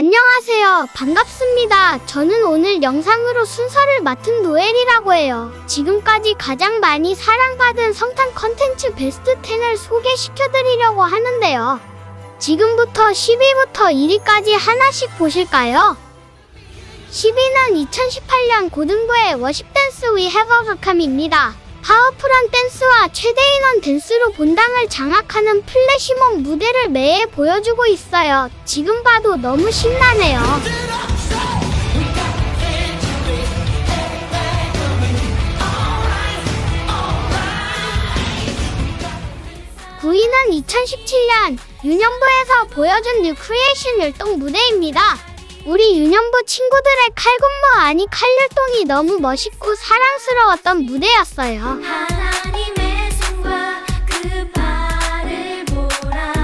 안녕하세요. 반갑습니다. 저는 오늘 영상으로 순서를 맡은 노엘이라고 해요. 지금까지 가장 많이 사랑받은 성탄 컨텐츠 베스트 10을 소개시켜드리려고 하는데요. 지금부터 10위부터 1위까지 하나씩 보실까요? 10위는 2018년 고등부의 워십 댄스 위 해버 극함입니다. 파워풀한 댄스와 최대 인원 댄스로 본당을 장악하는 플래시몹 무대를 매해 보여주고 있어요. 지금 봐도 너무 신나네요. 9위는 2017년 유년부에서 보여준 뉴 크리에이션 율동 무대입니다. 우리 유년부 친구들의 칼군무 아니 칼율동이 너무 멋있고 사랑스러웠던 무대였어요. 그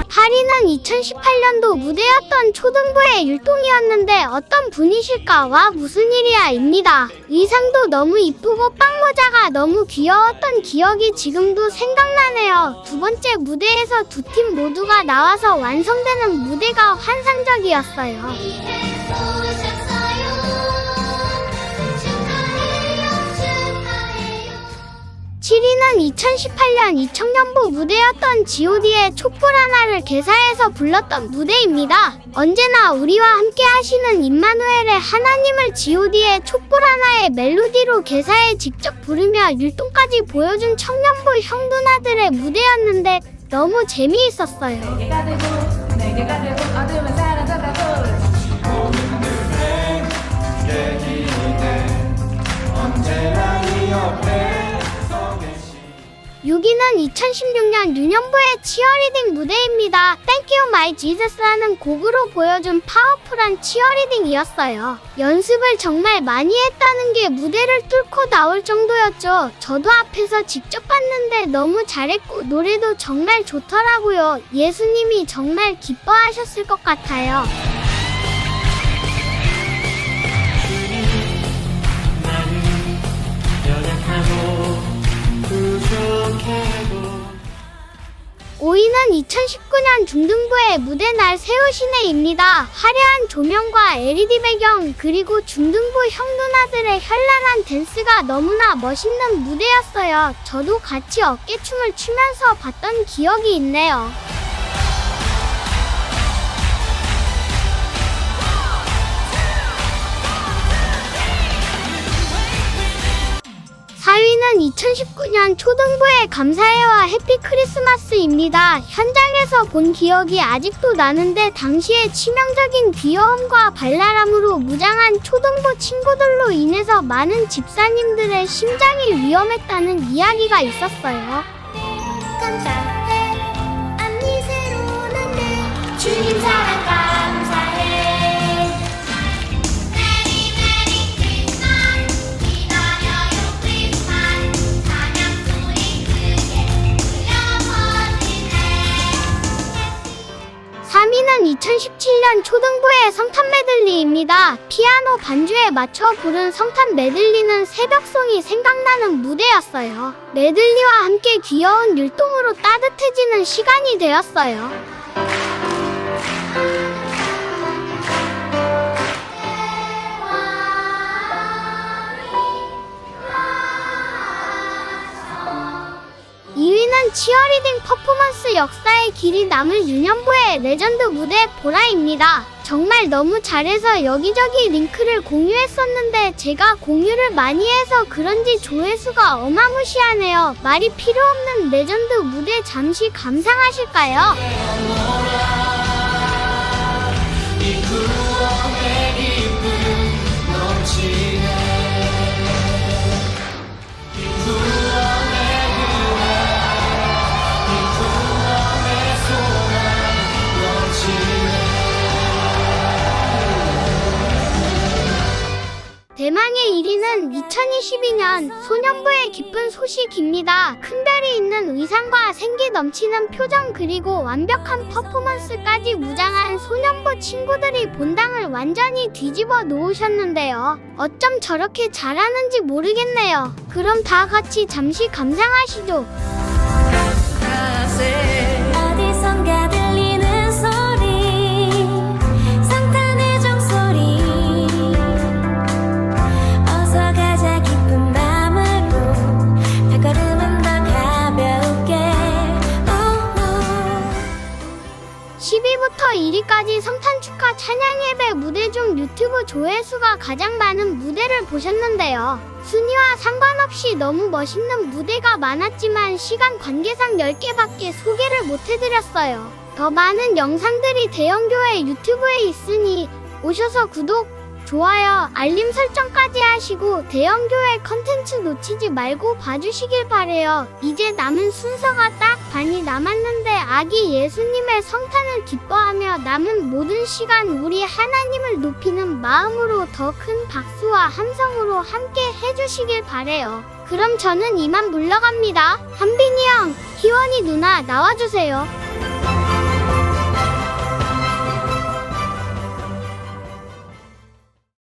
8위는 2018년도 무대였던 초등부의 율동이었는데 어떤 분이실까 와 무슨 일이야 입니다. 의상도 너무 이쁘고 빵모자가 너무 귀여웠던 기억이 지금도 생각나네요. 두 번째 무대에서 두 팀 모두가 나와서 완성되는 무대가 환상적이었어요. 오셨어요 축하해요 축하해요 7위는 2018년 이청년부 무대였던 god의 촛불 하나를 개사해서 불렀던 무대입니다. 언제나 우리와 함께 하시는 임마누엘의 하나님을 god의 촛불 하나의 멜로디로 개사해 직접 부르며 율동까지 보여준 청년부 형누나들의 무대였는데 너무 재미있었어요. 6위는 2016년 유년부의 치어리딩 무대입니다. Thank You My Jesus라는 곡으로 보여준 파워풀한 치어리딩이었어요. 연습을 정말 많이 했다는 게 무대를 뚫고 나올 정도였죠. 저도 앞에서 직접 봤는데 너무 잘했고 노래도 정말 좋더라고요. 예수님이 정말 기뻐하셨을 것 같아요. 2019년 중등부의 무대 날 세우시네입니다. 화려한 조명과 LED 배경 그리고 중등부 형 누나들의 현란한 댄스가 너무나 멋있는 무대였어요. 저도 같이 어깨춤을 추면서 봤던 기억이 있네요. 4위는 2019년 초등부의 감사해와 해피 크리스마스입니다. 현장에서 본 기억이 아직도 나는데 당시에 치명적인 비염과 발랄함으로 무장한 초등부 친구들로 인해서 많은 집사님들의 심장이 위험했다는 이야기가 있었어요. 감사해 앞니 새로운 내 주님 사랑 2017년 초등부의 성탄 메들리입니다. 피아노 반주에 맞춰 부른 성탄 메들리는 새벽송이 생각나는 무대였어요. 메들리와 함께 귀여운 율동으로 따뜻해지는 시간이 되었어요. 치어리딩 퍼포먼스 역사의 길이 남을 유년부의 레전드 무대 보라입니다. 정말 너무 잘해서 여기저기 링크를 공유했었는데 제가 공유를 많이 해서 그런지 조회수가 어마무시하네요. 말이 필요 없는 레전드 무대 잠시 감상하실까요? 대망의 1위는 2022년 소년부의 기쁜 소식입니다. 큰 별이 있는 의상과 생기 넘치는 표정 그리고 완벽한 퍼포먼스까지 무장한 소년부 친구들이 본당을 완전히 뒤집어 놓으셨는데요. 어쩜 저렇게 잘하는지 모르겠네요. 그럼 다 같이 잠시 감상하시죠. 찬양 예배 무대 중 유튜브 조회수가 가장 많은 무대를 보셨는데요. 순위와 상관없이 너무 멋있는 무대가 많았지만 시간 관계상 10개밖에 소개를 못 해드렸어요. 더 많은 영상들이 대형교회 유튜브에 있으니 오셔서 구독, 좋아요, 알림 설정까지 하시고 대형교회 컨텐츠 놓치지 말고 봐주시길 바래요. 이제 남은 순서가 딱 남았는데 아기 예수님의 성탄을 기뻐하며 남은 모든 시간 우리 하나님을 높이는 마음으로 더 큰 박수와 함성으로 함께 해주시길 바래요. 그럼 저는 이만 물러갑니다. 한빈이 형, 희원이 누나 나와주세요.